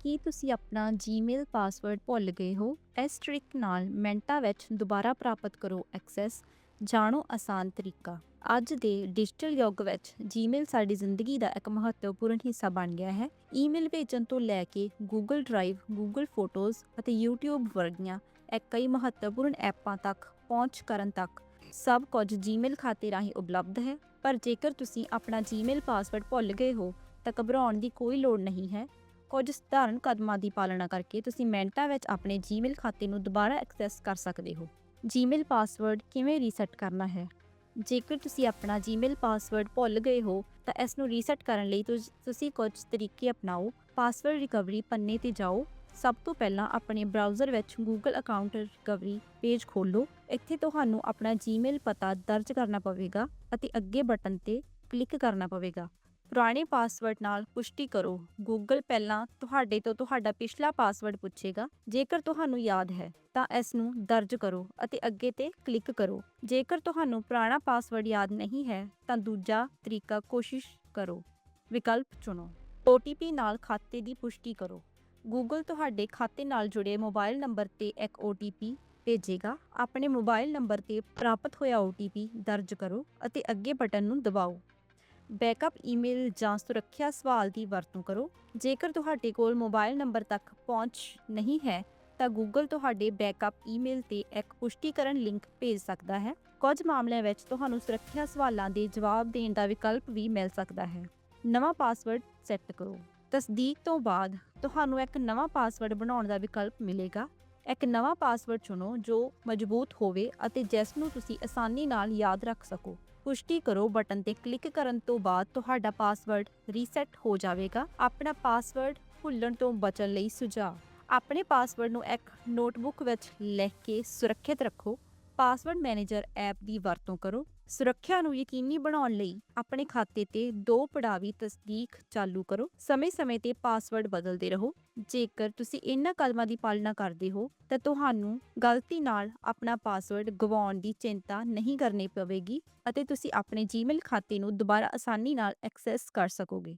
ਕੀ ਤੁਸੀਂ ਆਪਣਾ Gmail password ਭੁੱਲ ਗਏ ਹੋ? ਇਸ ਟ੍ਰਿਕ ਨਾਲ ਮਿੰਟਾਂ ਵਿੱਚ ਦੁਬਾਰਾ ਪ੍ਰਾਪਤ ਕਰੋ ਐਕਸੈਸ ਜਾਣੋ ਆਸਾਨ ਤਰੀਕਾ। ਅੱਜ ਦੇ ਡਿਜੀਟਲ ਯੁੱਗ ਵਿੱਚ ਜੀਮੇਲ ਸਾਡੀ ਜ਼ਿੰਦਗੀ ਦਾ ਇੱਕ ਮਹੱਤਵਪੂਰਨ ਹਿੱਸਾ ਬਣ ਗਿਆ ਹੈ। ਈਮੇਲ ਭੇਜਣ ਤੋਂ ਲੈ ਕੇ ਗੂਗਲ ਡਰਾਈਵ ਗੂਗਲ ਫੋਟੋਜ਼ ਅਤੇ YouTube ਵਰਗੀਆਂ ਕਈ ਮਹੱਤਵਪੂਰਨ ਐਪਾਂ ਤੱਕ ਪਹੁੰਚ ਕਰਨ ਤੱਕ ਸਭ ਕੁਝ ਜੀਮੇਲ ਖਾਤੇ ਰਾਹੀਂ ਉਪਲਬਧ ਹੈ। ਪਰ ਜੇਕਰ ਤੁਸੀਂ ਆਪਣਾ ਜੀਮੇਲ ਪਾਸਵਰਡ ਭੁੱਲ ਗਏ ਹੋ, ਤਾਂ ਘਬਰਾਉਣ ਦੀ ਕੋਈ ਲੋੜ ਨਹੀਂ ਹੈ। ਕੁਝ ਸਧਾਰਨ ਕਦਮਾਂ ਦੀ ਪਾਲਣਾ ਕਰਕੇ ਤੁਸੀਂ ਮਿੰਟਾਂ ਵਿੱਚ ਆਪਣੇ ਜੀਮੇਲ ਖਾਤੇ ਨੂੰ ਦੁਬਾਰਾ ਐਕਸੈਸ ਕਰ ਸਕਦੇ ਹੋ। ਜੀਮੇਲ ਪਾਸਵਰਡ ਕਿਵੇਂ ਰੀਸੈਟ ਕਰਨਾ ਹੈ? ਜੇਕਰ ਤੁਸੀਂ ਆਪਣਾ ਜੀਮੇਲ ਪਾਸਵਰਡ ਭੁੱਲ ਗਏ ਹੋ, ਤਾਂ ਇਸ ਨੂੰ ਰੀਸੈਟ ਕਰਨ ਲਈ ਤੁਸ- ਤੁਸੀਂ ਕੁਝ ਤਰੀਕੇ ਅਪਣਾਓ। ਪਾਸਵਰਡ ਰਿਕਵਰੀ ਪੰਨੇ ਤੇ ਜਾਓ। ਸਭ ਤੋਂ ਪਹਿਲਾਂ ਆਪਣੇ ਬ੍ਰਾਊਜ਼ਰ ਵਿੱਚ Google ਅਕਾਊਂਟ ਰਿਕਵਰੀ ਪੇਜ ਖੋਲ੍ਹੋ। ਇੱਥੇ ਤੁਹਾਨੂੰ ਆਪਣਾ ਜੀਮੇਲ ਪਤਾ ਦਰਜ ਕਰਨਾ ਪਵੇਗਾ ਅਤੇ ਅੱਗੇ ਬਟਨ ਤੇ ਕਲਿੱਕ ਕਰਨਾ ਪਵੇਗਾ। ਪੁਰਾਣੇ ਪਾਸਵਰਡ ਨਾਲ ਪੁਸ਼ਟੀ ਕਰੋ। ਗੂਗਲ ਪਹਿਲਾਂ ਤੁਹਾਡੇ ਤੋਂ ਤੁਹਾਡਾ ਪਿਛਲਾ ਪਾਸਵਰਡ ਪੁੱਛੇਗਾ। ਜੇਕਰ ਤੁਹਾਨੂੰ ਯਾਦ ਹੈ, ਤਾਂ ਇਸ ਨੂੰ ਦਰਜ ਕਰੋ ਅਤੇ ਅੱਗੇ ਤੇ ਕਲਿੱਕ ਕਰੋ। ਜੇਕਰ ਤੁਹਾਨੂੰ ਪੁਰਾਣਾ ਪਾਸਵਰਡ ਯਾਦ ਨਹੀਂ ਹੈ, ਤਾਂ ਦੂਜਾ ਤਰੀਕਾ ਕੋਸ਼ਿਸ਼ ਕਰੋ। ਵਿਕਲਪ ਚੁਣੋ। OTP ਨਾਲ ਖਾਤੇ ਦੀ ਪੁਸ਼ਟੀ ਕਰੋ। ਗੂਗਲ ਤੁਹਾਡੇ ਖਾਤੇ ਨਾਲ ਜੁੜੇ ਮੋਬਾਈਲ ਨੰਬਰ ਤੇ ਇੱਕ OTP ਭੇਜੇਗਾ। ਆਪਣੇ ਮੋਬਾਈਲ ਨੰਬਰ ਤੇ ਪ੍ਰਾਪਤ ਹੋਇਆ OTP ਦਰਜ ਕਰੋ ਅਤੇ ਅੱਗੇ ਬਟਨ ਨੂੰ ਦਬਾਓ। ਬੈਕਅਪ ਈਮੇਲ ਜਾਂ ਸੁਰੱਖਿਆ ਸਵਾਲ ਦੀ ਵਰਤੋਂ ਕਰੋ। ਜੇਕਰ ਤੁਹਾਡੇ ਕੋਲ ਮੋਬਾਈਲ ਨੰਬਰ ਤੱਕ ਪਹੁੰਚ ਨਹੀਂ ਹੈ, ਤਾਂ Google ਤੁਹਾਡੇ ਬੈਕਅਪ ਈਮੇਲ ਤੇ ਇੱਕ ਪੁਸ਼ਟੀਕਰਨ ਲਿੰਕ ਭੇਜ ਸਕਦਾ ਹੈ। ਕੁਝ ਮਾਮਲਿਆਂ ਵਿੱਚ ਤੁਹਾਨੂੰ ਸੁਰੱਖਿਆ ਸਵਾਲਾਂ ਦੇ ਜਵਾਬ ਦੇਣ ਦਾ ਵਿਕਲਪ ਵੀ ਮਿਲ ਸਕਦਾ ਹੈ। ਨਵਾਂ ਪਾਸਵਰਡ ਸੈੱਟ ਕਰੋ। ਤਸਦੀਕ ਤੋਂ ਬਾਅਦ ਤੁਹਾਨੂੰ ਇੱਕ ਨਵਾਂ ਪਾਸਵਰਡ ਬਣਾਉਣ ਦਾ ਵਿਕਲਪ ਮਿਲੇਗਾ। ਇੱਕ ਨਵਾਂ ਪਾਸਵਰਡ ਚੁਣੋ ਜੋ ਮਜ਼ਬੂਤ ਹੋਵੇ ਅਤੇ ਜਿਸ ਨੂੰ ਤੁਸੀਂ ਆਸਾਨੀ ਨਾਲ ਯਾਦ ਰੱਖ ਸਕੋ। ਪੁਸ਼ਟੀ ਕਰੋ ਬਟਨ ਤੇ ਕਲਿੱਕ ਕਰਨ ਤੋਂ ਬਾਅਦ ਤੁਹਾਡਾ ਪਾਸਵਰਡ ਰੀਸੈਟ ਹੋ ਜਾਵੇਗਾ। ਆਪਣਾ ਪਾਸਵਰਡ ਭੁੱਲਣ ਤੋਂ ਬਚਣ ਲਈ ਸੁਝਾਅ। ਆਪਣੇ ਪਾਸਵਰਡ ਨੂੰ ਇੱਕ ਨੋਟਬੁੱਕ ਵਿੱਚ ਲਿਖ ਕੇ ਸੁਰੱਖਿਅਤ ਰੱਖੋ। ਪਾਸਵਰਡ ਮੈਨੇਜਰ ਐਪ ਦੀ ਵਰਤੋਂ ਕਰੋ। ਸੁਰੱਖਿਆ ਨੂੰ ਯਕੀਨੀ ਬਣਾਉਣ ਲਈ ਆਪਣੇ ਖਾਤੇ ਤੇ ਦੋ ਪੜਾਵੀ ਤਸਦੀਕ ਚਾਲੂ ਕਰੋ। ਸਮੇਂ-ਸਮੇਂ ਤੇ ਪਾਸਵਰਡ ਬਦਲਦੇ ਰਹੋ। ਜੇਕਰ ਤੁਸੀਂ ਇਹਨਾਂ ਕਦਮਾਂ ਦੀ ਪਾਲਣਾ ਕਰਦੇ ਹੋ, ਤਾਂ ਤੁਹਾਨੂੰ ਗਲਤੀ ਨਾਲ ਆਪਣਾ ਪਾਸਵਰਡ ਗਵਾਉਣ ਦੀ ਚਿੰਤਾ ਨਹੀਂ ਕਰਨੀ ਪਵੇਗੀ ਅਤੇ ਤੁਸੀਂ ਆਪਣੇ ਜੀਮੇਲ ਖਾਤੇ ਨੂੰ ਦੁਬਾਰਾ ਆਸਾਨੀ ਨਾਲ ਐਕਸੈਸ ਕਰ ਸਕੋਗੇ।